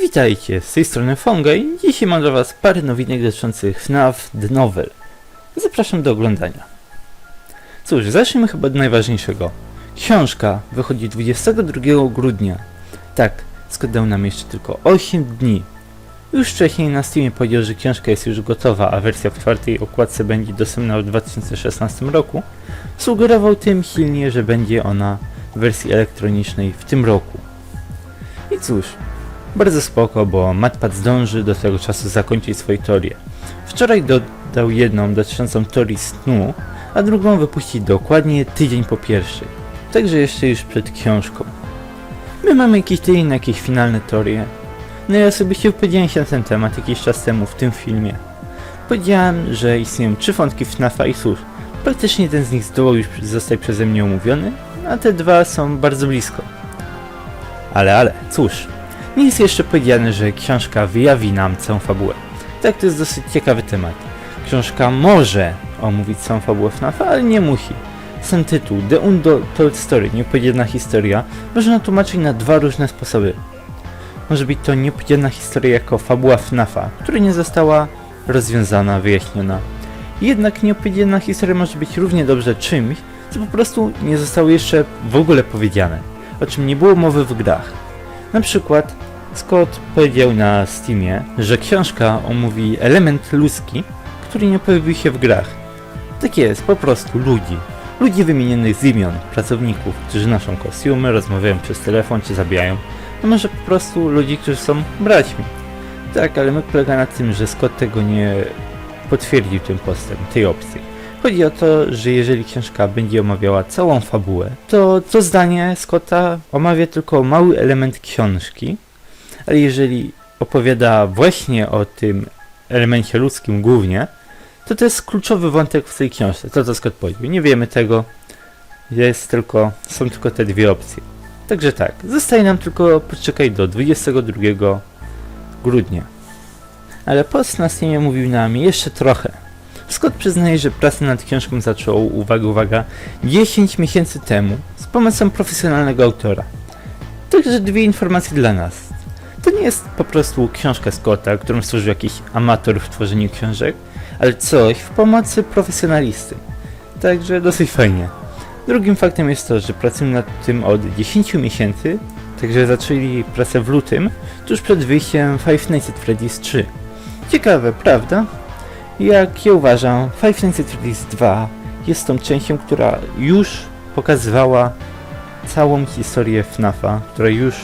Witajcie, z tej strony Fonga i dzisiaj mam dla was parę nowinek dotyczących FNAF The Novel. Zapraszam do oglądania. Cóż, zacznijmy chyba od najważniejszego. Książka wychodzi 22 grudnia. Tak, Scott dał nam jeszcze tylko 8 dni. Już wcześniej na Steamie powiedział, że książka jest już gotowa, a wersja w czwartej okładce będzie dostępna w 2016 roku. Sugerował tym silnie, że będzie ona w wersji elektronicznej w tym roku. I cóż, bardzo spoko, bo Matpad zdąży do tego czasu zakończyć swoje teorie. Wczoraj dodał jedną dotyczącą teorii snu, a drugą wypuścić dokładnie tydzień po pierwszej. Także jeszcze już przed książką. My mamy jakiś tydzień na jakieś finalne teorie. No ja osobiście wypowiedziałem się na ten temat jakiś czas temu w tym filmie. Powiedziałem, że istnieją trzy wątki FNAFa i cóż, praktycznie jeden z nich zdołał już zostać przeze mnie omówiony, a te dwa są bardzo blisko. Ale, ale, cóż, nie jest jeszcze powiedziane, że książka wyjawi nam całą fabułę. Tak, to jest dosyć ciekawy temat. Książka może omówić całą fabułę FNAF, ale nie musi. Sam tytuł, The Untold Story, niepowiedziana historia, można tłumaczyć na dwa różne sposoby. Może być to niepowiedziana historia jako fabuła FNAFa, która nie została rozwiązana, wyjaśniona. Jednak niepowiedziana historia może być równie dobrze czymś, co po prostu nie zostało jeszcze w ogóle powiedziane, o czym nie było mowy w grach. Na przykład Scott powiedział na Steamie, że książka omówi element ludzki, który nie pojawił się w grach. Tak jest, po prostu ludzi. Ludzi wymienionych z imion, pracowników, którzy noszą kostiumy, rozmawiają przez telefon czy zabijają. A może po prostu ludzi, którzy są braćmi. Tak, ale my polega na tym, że Scott tego nie potwierdził tym postem, tej opcji. Chodzi o to, że jeżeli książka będzie omawiała całą fabułę, to to zdanie Scotta omawia tylko mały element książki, ale jeżeli opowiada właśnie o tym elemencie ludzkim głównie, to to jest kluczowy wątek w tej książce. To co Scott powiedział. Nie wiemy tego. Jest tylko, są tylko te dwie opcje. Także tak, zostaje nam tylko poczekać do 22 grudnia. Ale post na Steamie mówił nam jeszcze trochę. Scott przyznaje, że pracę nad książką zaczął, uwaga, uwaga, 10 miesięcy temu z pomocą profesjonalnego autora. Także dwie informacje dla nas. To nie jest po prostu książka Scotta, którą stworzył jakiś amator w tworzeniu książek, ale coś w pomocy profesjonalisty. Także dosyć fajnie. Drugim faktem jest to, że pracują nad tym od 10 miesięcy, także zaczęli pracę w lutym, tuż przed wyjściem Five Nights at Freddy's 3. Ciekawe, prawda? Jak ja uważam, Five Nights at Freddy's 2 jest tą częścią, która już pokazywała całą historię FNAFa, która już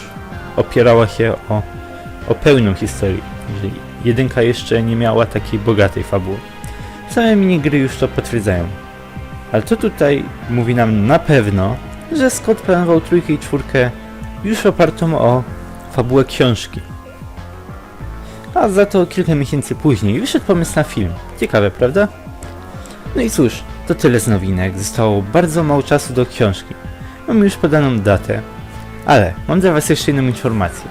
opierała się o, o pełną historię. Jeżeli jedynka jeszcze nie miała takiej bogatej fabuły. Same minigry już to potwierdzają. Ale to tutaj mówi nam na pewno, że Scott planował trójkę i czwórkę już opartą o fabułę książki. A za to kilka miesięcy później wyszedł pomysł na film. Ciekawe, prawda? No i cóż, to tyle z nowinek. Zostało bardzo mało czasu do książki. Mamy już podaną datę. Ale mam dla Was jeszcze jedną informację.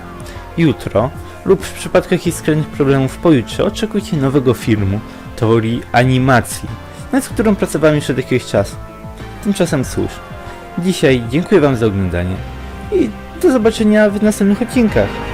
Jutro lub w przypadku jakichś skrajnych problemów pojutrze oczekujcie nowego filmu, teorii animacji, nad którą pracowałem już od jakiegoś czasu. Tymczasem cóż, dzisiaj dziękuję Wam za oglądanie i do zobaczenia w następnych odcinkach.